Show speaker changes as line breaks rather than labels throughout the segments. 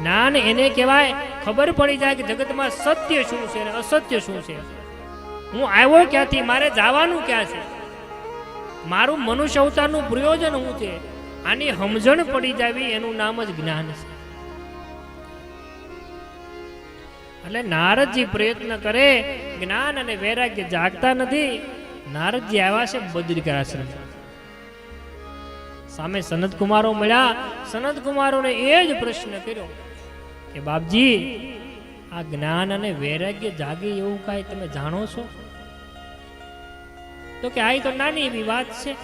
જ્ઞાન એને કહેવાય. ખબર પડી જાય કે જગતમાં સત્ય શું છે અસત્ય શું છે. હું આવ્યો ક્યાંથી? મારે જવાનું ક્યાં છે? મારું મનુષ્ય અવતારનું પ્રયોજન શું છે? આની સમજણ પડી જાવી, એનું નામ જ જ્ઞાન છે. એટલે નારદજી પ્રયત્ન કરે, જ્ઞાન અને વૈરાગ્ય જાગતા નથી. નારદજી આવ્યા છે બદ્રિકાશ્રમ સામે સનત કુમારો મળ્યા. સનત કુમારોને એ જ પ્રશ્ન કર્યો કે, બાપજી, આ જ્ઞાન અને વૈરાગ્ય જાગે એવું કાંઈ તમે જાણો છો? તો કે આ તો નાની એવી વાત છે.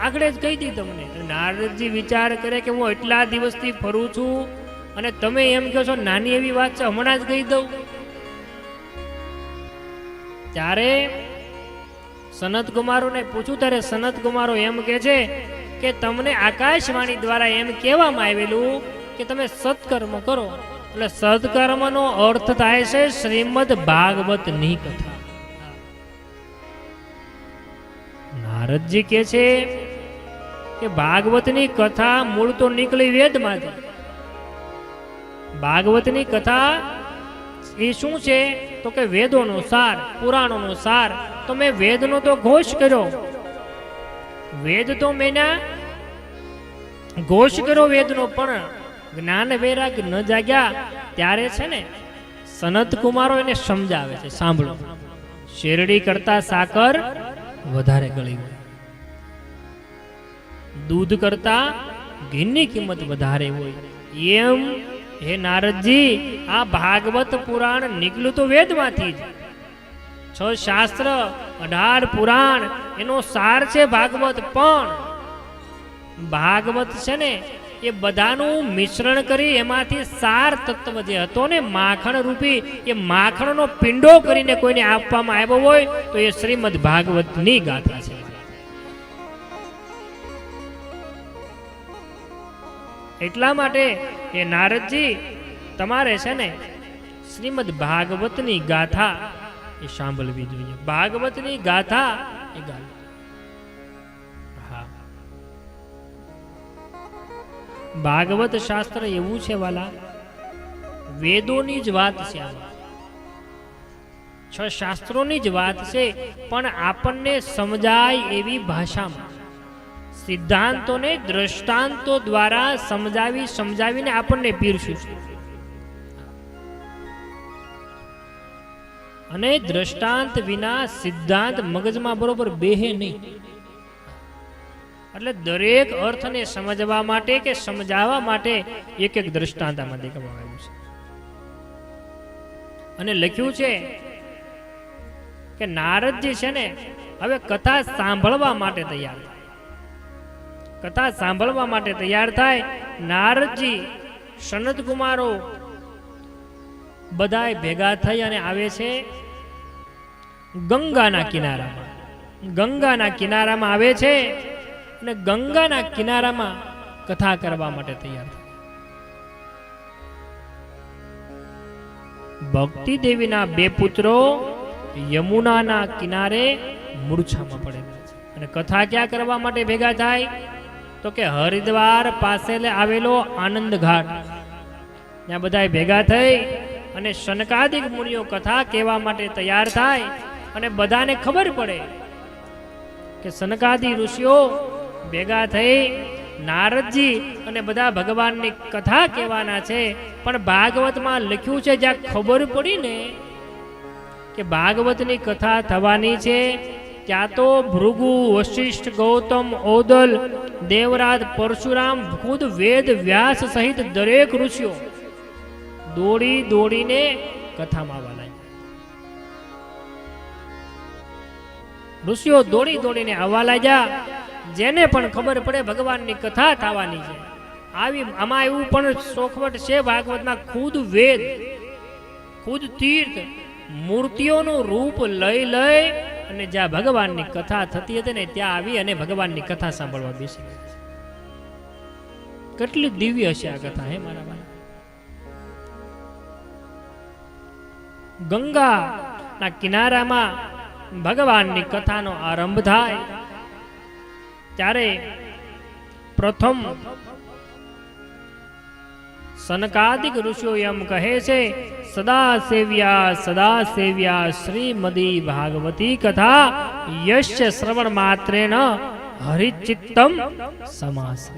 આગળ જ કહી દી તમને. નારદજી વિચાર કરે કે, હું એટલા દિવસથી ફરું છું અને તમે એમ કહો છો, નાની એવી વાત છે, હમણાં જ કહી દઉં. ત્યારે સનત કુમારોને પૂછું ત્યારે સનત કુમારો એમ કે છે કે તમને આકાશવાણી દ્વારા એમ કહેવામાં આવેલું કે તમે સત્કર્મ કરો. એટલે સત્કર્મનો અર્થ થાય છે શ્રીમદ ભાગવતની કથા નારદજી કે છે કે ભાગવતની કથા મૂળ તો નીકળી વેદમાંથી. ભાગવતની કથા એ શું છે? તો કે વેદોનો સાર, પુરાણોનો સાર. તો મેં વેદનો તો ઘોષ કર્યો. વેદ તો મેના. ઘોષ કરો વેદનો, પણ જ્ઞાન વૈરાગ ન જાગ્યા ત્યારે છે ને સનત કુમારો એને સમજાવે છે. સાંભળો. શેરડી કરતા સાકર વધારે ગળી હોય. દૂધ કરતા ઘીની કિંમત વધારે હોય. એમ હે નારદજી, આ ભાગવત પુરાણ નીકળ્યું તો વેદમાંથી જ. છ શાસ્ત્ર, અઢાર પુરાણ, એનો સાર છે ભાગવત. પણ ભાગવત છે ને, એ બધાનું મિશ્રણ કરી એમાંથી સાર તત્વ જે હતો ને, માખણ રૂપી, એ માખણનો પિંડો કરીને કોઈને આપવામાં આવ્યો હોય, તો એ શ્રીમદ ભાગવતની ગાથા છે. એટલા માટે એ નારદજી, તમારે છે ને, શ્રીમદ ભાગવતની ગાથા એ સાંભળવી જોઈએ. ભાગવતની ગાથા એ ગાવી ભાગવત શાસ્ત્ર એવું છે વાલા, વેદોની જ વાત છે છ શાસ્ત્રોની જ વાત છે, પણ આપણને સમજાય એવી ભાષામાં. સિદ્ધાંતોને દ્રષ્ટાંતો દ્વારા સમજાવી, સમજાવીને આપણને પીરશું છે. અને દ્રષ્ટાંત વિના સિદ્ધાંત મગજમાં બરોબર બેહે નહીં. એટલે દરેક અર્થને સમજવા માટે કે સમજાવવા માટે એક એક દ્રષ્ટાંત આમાં દેખાવામાં આવ્યું છે. અને લખ્યું છે કે નારદજી છે ને, હવે કથા સાંભળવા માટે તૈયાર થાય. કથા સાંભળવા માટે તૈયાર થાય નારદજી સનત કુમારો બધાય ભેગા થઈ અને આવે છે ગંગાના કિનારામાં. ગંગાના કિનારામાં આવે છે અને ગંગાના કિનારામાં કથા કરવા માટે તૈયાર ભક્તિ દેવીના બે પુત્રો યમુનાના કિનારે મૂર્છામાં પડેલા છે. અને કથા ક્યાં કરવા માટે ભેગા થાય? તો કે હરિદ્વાર પાસે આવેલો આનંદ ઘાટ. ત્યાં બધા ભેગા થઈ અને શનકાદિક મુનિઓ કથા કહેવા માટે તૈયાર થાય અને બધાને ખબર પડે કે સનકાદી ઋષિઓ ભેગા થઈ નારદજી અને બધા ભગવાનની કથા કહેવાના છે. પણ ભાગવતમાં લખ્યું છે, જ્યાં ખબર પડી ને કે ભાગવતની કથા થવાની છે, ત્યાં તો ભૃગુ, વશિષ્ઠ, ગૌતમ ઓદલ દેવરાજ, પરશુરામ ખુદ વેદ, વ્યાસ સહિત દરેક ઋષિઓ દોડી દોડીને કથામાં આવવા ઋષિઓ દોડી દોડીને આવવા લાગ્યા જેને પણ ખબર પડે ભગવાનની કથા થવાની છે. આવી આમાં એવું પણ ચોખવટ છે ભાગવતમાં, ખુદ વેદ, ખુદ તીર્થ, મૂર્તિઓનું રૂપ લઈ લઈ અને જ્યાં ભગવાનની કથા થતી હતી ને ત્યાં આવી અને ભગવાનની કથા સાંભળવા બેસી કેટલી દિવ્ય હશે આ કથા, હે મારા બાળા ગંગાના કિનારામાં ભગવાનની કથાનો આરંભ થાય ત્યારે પ્રથમ સનકાદિક ઋષિઓ એમ કહે છે સદા સેવ્યા સદા સેવ્યા શ્રીમદી ભાગવતી કથા યશ્ય શ્રવણ માત્રે ન હરિચિત્તમ સમાસ.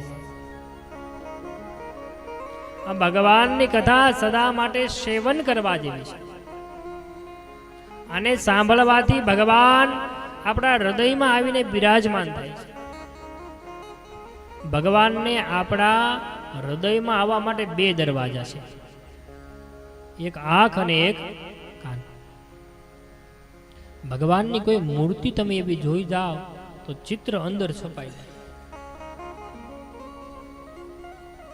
ભગવાનની કથા સદા માટે સેવન કરવા જેવી છે. અને સાંભળવાથી ભગવાન આપણા હૃદયમાં આવીને બિરાજમાન થાય છે. ભગવાનને આપણા હૃદયમાં આવવા માટે બે દરવાજા છે. એક આંખ અને એક કાન. ભગવાનની કોઈ મૂર્તિ તમે એવી જોઈ જાઓ તો ચિત્ર અંદર છપાઈ જાય.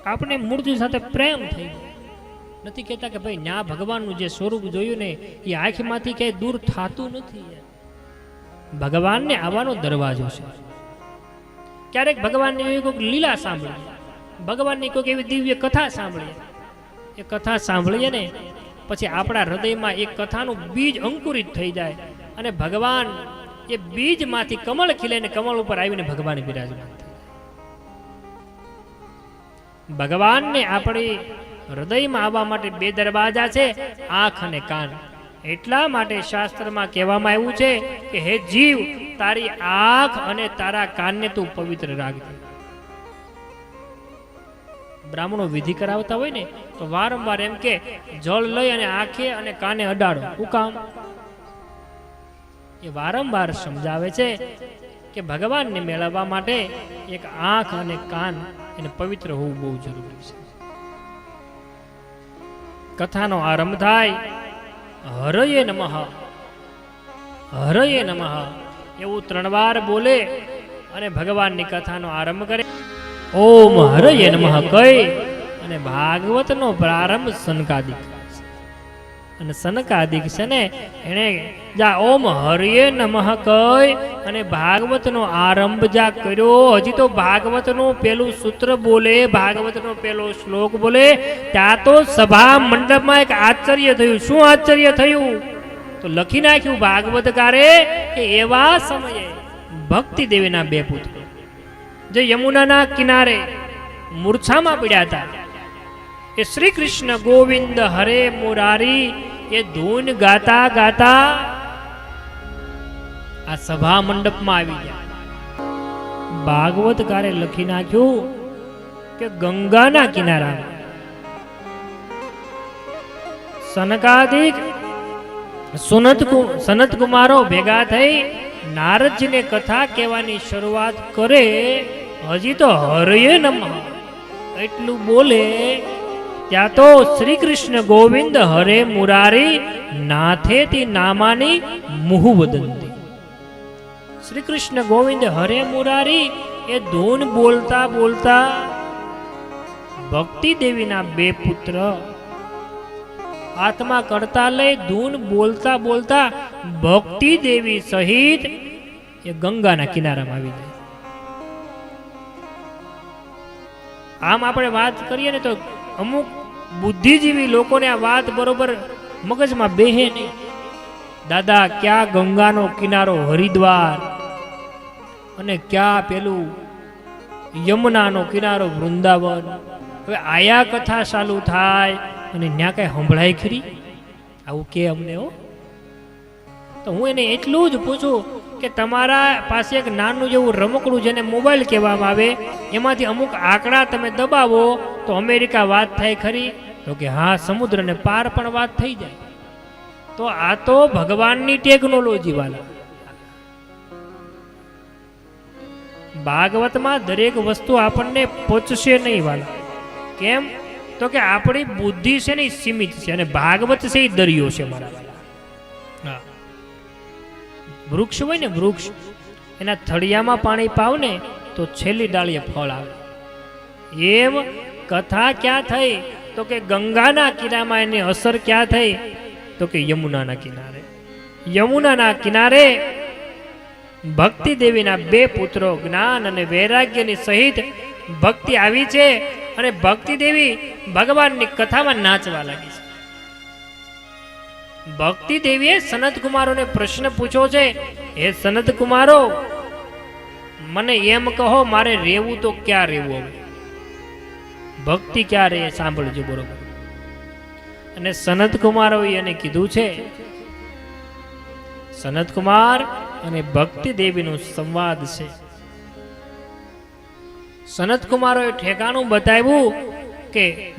આપણે મૂર્તિ સાથે પ્રેમ થઈ જાય. નથી કહેતા કે ભાઈ ન્યા ભગવાનનું જે સ્વરૂપ જોયું ને એ આંખમાંથી ક્યાંય દૂર થતું નથી ભગવાનને આવવાનો દરવાજો છે. ક્યારેક ભગવાનની એવી કોઈક લીલા સાંભળીએ. ભગવાનની કોઈક એવી દિવ્ય કથા સાંભળીએ. એ કથા સાંભળીએ ને પછી આપણા હૃદયમાં એ કથાનું બીજ અંકુરિત થઈ જાય અને ભગવાન એ બીજમાંથી કમળ ખીલે કમળ ઉપર આવીને ભગવાન બિરાજમાન ભગવાનને આપણી હૃદયમાં આવવા માટે બે દરવાજા છે, આંખ અને કાન. એટલા માટે શાસ્ત્રમાં કહેવામાં આવ્યું છે કે, હે જીવ, તારી આંખ અને તારા કાનને તું પવિત્ર રાખજે. બ્રાહ્મણો વિધિ કરાવતા હોય ને, તો વારંવાર એમ કે, જળ લઈ અને આંખે અને કાને અડાડો. હું કામ? એ વારંવાર સમજાવે છે કે, ભગવાનને મેળવવા માટે એક આંખ અને કાન એને પવિત્ર હોવું બહુ જરૂરી છે. કથાનો આરંભ થાય. હરયે નમઃ. હરયે નમઃ. એવું ત્રણ વાર બોલે અને ભગવાનની કથાનો આરંભ કરે. ઓમ હરયે નમઃ કહી અને ભાગવતનો પ્રારંભ સનકાદિક અને સનકાદિક છે ને એણે જા ઓમ હરિયે નમઃ કહી અને ભાગવતનો આરંભ જા કર્યો. હજી તો ભાગવતનું પેલું સૂત્ર બોલે, ભાગવતનો પેલો શ્લોક બોલે. ત્યાં તો સભા મંડપમાં એક આશ્ચર્ય થયું. શું આશ્ચર્ય થયું? તો લખી નાખ્યું ભાગવતકારે કે એવા સમયે ભક્તિ દેવીના બે પુત્રો જે યમુનાના કિનારે મૂર્છામાં પડ્યા હતા. એ શ્રી કૃષ્ણ ગોવિંદ હરે મુરારી એ ધૂન ગાતા ગાતા આ સભા મંડપમાં આવી ગયા. ભાગવતકારે લખી નાખ્યું કે ગંગાના કિનારા સનકાદિક સુનત સનત કુમારો ભેગા થઈ નારદજીને કથા કહેવાની શરૂઆત કરે, હજી તો હરયે નમ. એટલું બોલે ત્યાં તો શ્રી કૃષ્ણ ગોવિંદ હરે મુરારી નાથેતી નામાની મુહુ વદંતી. શ્રી કૃષ્ણ ગોવિંદ હરે મુરારી એ ધૂન બોલતા બોલતા ભક્તિ દેવીના બે પુત્ર આત્મા કરતા લઈ ધૂન બોલતા બોલતા ભક્તિ દેવી સહિત એ ગંગાના કિનારામાં આવી જાય. આમ આપણે વાત કરીએ ને તો અમુક બુદ્ધિજીવી લોકોને આ વાત બરોબર મગજમાં બેહે નહીં. દાદા, ક્યાં ગંગાનો કિનારો હરિદ્વાર? અને ક્યાં પેલું યમુનાનો કિનારો વૃંદાવન? હવે આયા કથા ચાલુ થાય અને ત્યાં કઈ સંભળાય ખરી? આવું કે અમને હો. તો હું એને એટલું જ પૂછું કે તમારા પાસે એક નાનું જેવું રમકડું જેને મોબાઈલ કહેવામાં આવે, એમાંથી અમુક આંકડા તમે દબાવો તો અમેરિકા વાત થાય ખરી? તો કે હા, સમુદ્રને પાર પણ વાત થઈ જાય. તો આ તો ભગવાનની ટેકનોલોજી વાળા ભાગવતમાં દરેક વસ્તુ આપણને પહોંચશે નહીં વાલા. કેમ? તો કે આપણી બુદ્ધિ છે ને સીમિત છે અને ભાગવત છે એ દરિયો છે મારા વાલા. હા. વૃક્ષ હોય ને વૃક્ષ, એના થળિયામાં પાણી પાવ ને તો છેલ્લી ડાળીએ ફળ આવે. એમ કથા ક્યાં થઈ? તો કે ગંગાના કિનારામાં એની અસર ક્યાં થઈ? તો કે યમુનાના કિનારે. યમુનાના કિનારે ભક્તિ દેવીના બે પુત્રો જ્ઞાન અને વૈરાગ્યની સહિત ભક્તિ આવી છે અને ભક્તિ દેવી ભગવાનની કથામાં નાચવા લાગી છે. ભક્તિ દેવીએ સનત કુમારોને પ્રશ્ન પૂછ્યો છે, હે સનત કુમારો મને એમ કહો, મારે રહેવું તો ક્યાં રહેવું હવે? ભક્તિ ક્યારે એ સાંભળજો બરોબર. અને સનત કુમારો એને કીધું છે, સનત કુમાર અને ભક્તિ દેવીનું સંવાદ છે. સનત કુમારોએ ઠેકાણું બતાવ્યું કે